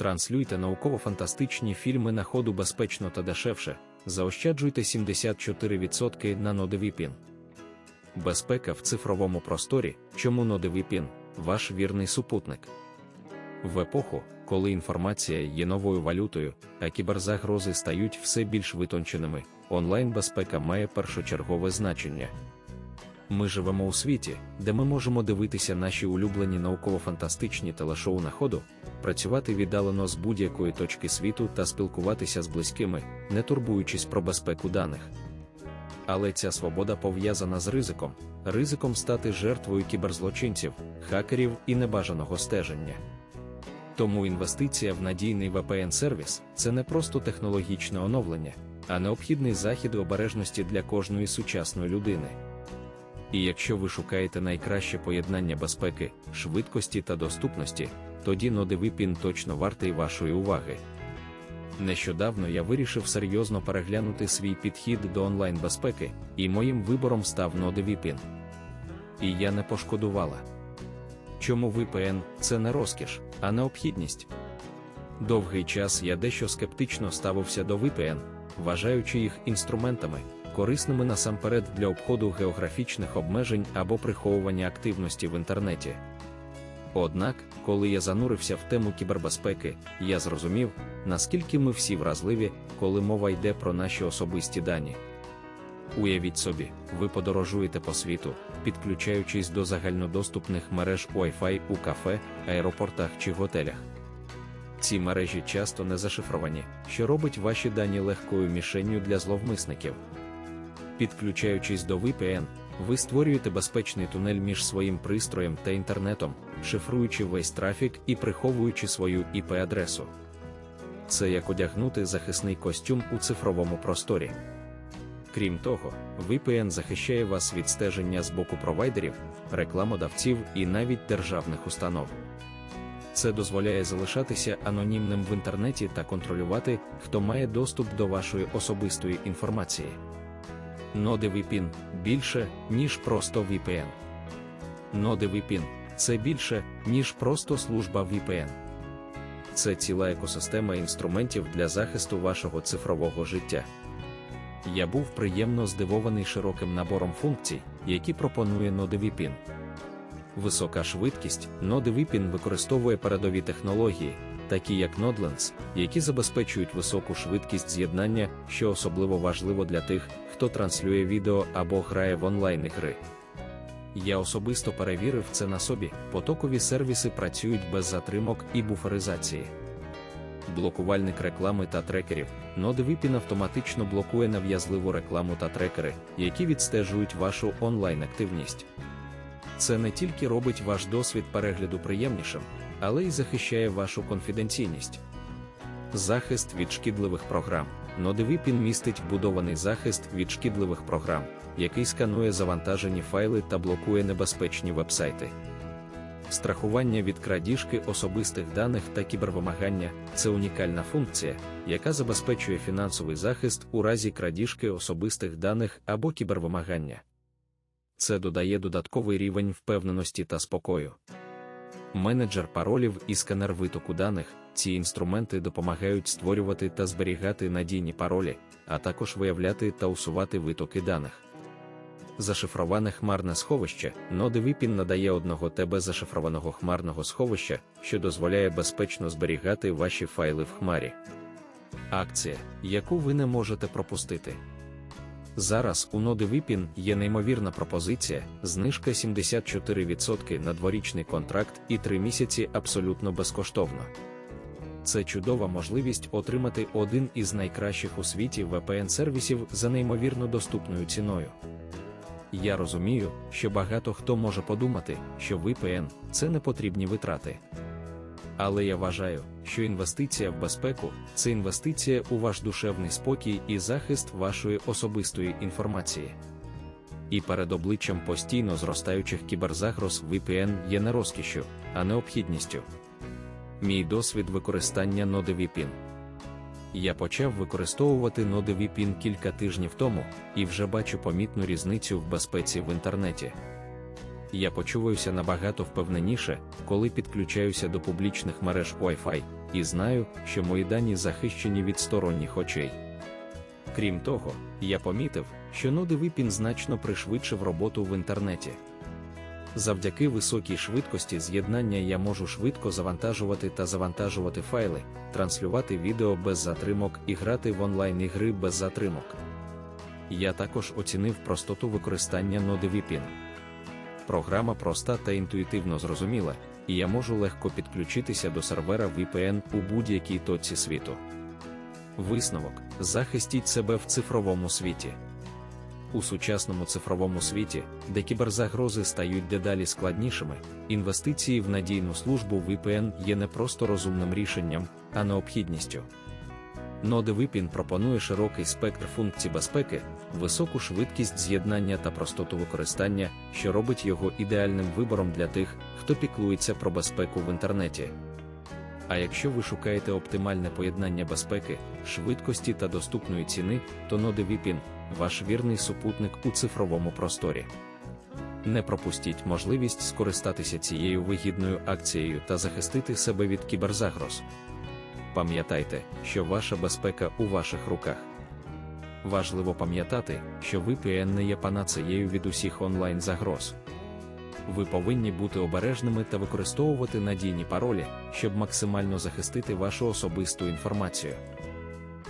Транслюйте науково-фантастичні фільми на ходу безпечно та дешевше. Заощаджуйте 74% на NodeVPN. Безпека в цифровому просторі, чому NodeVPN – ваш вірний супутник. В епоху, коли інформація є новою валютою, а кіберзагрози стають все більш витонченими, онлайн-безпека має першочергове значення. Ми живемо у світі, де ми можемо дивитися наші улюблені науково-фантастичні телешоу на ходу, працювати віддалено з будь-якої точки світу та спілкуватися з близькими, не турбуючись про безпеку даних. Але ця свобода пов'язана з ризиком, ризиком стати жертвою кіберзлочинців, хакерів і небажаного стеження. Тому інвестиція в надійний VPN-сервіс це не просто технологічне оновлення, а необхідний захід обережності для кожної сучасної людини. І якщо ви шукаєте найкраще поєднання безпеки, швидкості та доступності, тоді NodeVPN точно вартий вашої уваги. Нещодавно я вирішив серйозно переглянути свій підхід до онлайн-безпеки, і моїм вибором став NodeVPN. І я не пошкодувала. Чому VPN – це не розкіш, а необхідність? Довгий час я дещо скептично ставився до VPN, вважаючи їх інструментами, корисними насамперед для обходу географічних обмежень або приховування активності в інтернеті. Однак, коли я занурився в тему кібербезпеки, я зрозумів, наскільки ми всі вразливі, коли мова йде про наші особисті дані. Уявіть собі, ви подорожуєте по світу, підключаючись до загальнодоступних мереж Wi-Fi у кафе, аеропортах чи готелях. Ці мережі часто не зашифровані, що робить ваші дані легкою мішенню для зловмисників. Підключаючись до VPN, ви створюєте безпечний тунель між своїм пристроєм та інтернетом, шифруючи весь трафік і приховуючи свою IP-адресу. Це як одягнути захисний костюм у цифровому просторі. Крім того, VPN захищає вас від стеження з боку провайдерів, рекламодавців і навіть державних установ. Це дозволяє залишатися анонімним в інтернеті та контролювати, хто має доступ до вашої особистої інформації. NodeVPN – більше, ніж просто VPN. NodeVPN – це більше, ніж просто служба VPN. Це ціла екосистема інструментів для захисту вашого цифрового життя. Я був приємно здивований широким набором функцій, які пропонує NodeVPN. Висока швидкість NodeVPN використовує передові технології, такі як NodeLens, які забезпечують високу швидкість з'єднання, що особливо важливо для тих, хто транслює відео або грає в онлайн-ігри. Я особисто перевірив це на собі, потокові сервіси працюють без затримок і буферизації. Блокувальник реклами та трекерів. NodeVPN автоматично блокує нав'язливу рекламу та трекери, які відстежують вашу онлайн-активність. Це не тільки робить ваш досвід перегляду приємнішим, але й захищає вашу конфіденційність. Захист від шкідливих програм. NodeVPN містить вбудований захист від шкідливих програм, який сканує завантажені файли та блокує небезпечні вебсайти. Страхування від крадіжки особистих даних та кібервимагання це унікальна функція, яка забезпечує фінансовий захист у разі крадіжки особистих даних або кібервимагання. Це додає додатковий рівень впевненості та спокою. Менеджер паролів і сканер витоку даних. Ці інструменти допомагають створювати та зберігати надійні паролі, а також виявляти та усувати витоки даних. Зашифроване хмарне сховище NodeVPN надає одного ТБ зашифрованого хмарного сховища, що дозволяє безпечно зберігати ваші файли в хмарі. Акція, яку ви не можете пропустити. Зараз у NodeVPN є неймовірна пропозиція, знижка 74% на дворічний контракт і 3 місяці абсолютно безкоштовно. Це чудова можливість отримати один із найкращих у світі VPN-сервісів за неймовірно доступною ціною. Я розумію, що багато хто може подумати, що VPN – це непотрібні витрати. Але я вважаю, що інвестиція в безпеку це інвестиція у ваш душевний спокій і захист вашої особистої інформації. І перед обличчям постійно зростаючих кіберзагроз VPN є не розкішю, а необхідністю. Мій досвід використання NodeVPN. Я почав використовувати NodeVPN кілька тижнів тому і вже бачу помітну різницю в безпеці в інтернеті. Я почуваюся набагато впевненіше, коли підключаюся до публічних мереж Wi-Fi, і знаю, що мої дані захищені від сторонніх очей. Крім того, я помітив, що NodeVPN значно пришвидшив роботу в інтернеті. Завдяки високій швидкості з'єднання я можу швидко завантажувати та завантажувати файли, транслювати відео без затримок і грати в онлайн-ігри без затримок. Я також оцінив простоту використання NodeVPN. Програма проста та інтуїтивно зрозуміла, і я можу легко підключитися до сервера VPN у будь-якій точці світу. Висновок: захистіть себе в цифровому світі. У сучасному цифровому світі, де кіберзагрози стають дедалі складнішими, інвестиції в надійну службу VPN є не просто розумним рішенням, а необхідністю. NodeVPN пропонує широкий спектр функцій безпеки, високу швидкість з'єднання та простоту використання, що робить його ідеальним вибором для тих, хто піклується про безпеку в інтернеті. А якщо ви шукаєте оптимальне поєднання безпеки, швидкості та доступної ціни, то NodeVPN – ваш вірний супутник у цифровому просторі. Не пропустіть можливість скористатися цією вигідною акцією та захистити себе від кіберзагроз. Пам'ятайте, що ваша безпека у ваших руках. Важливо пам'ятати, що VPN не є панацеєю від усіх онлайн-загроз. Ви повинні бути обережними та використовувати надійні паролі, щоб максимально захистити вашу особисту інформацію.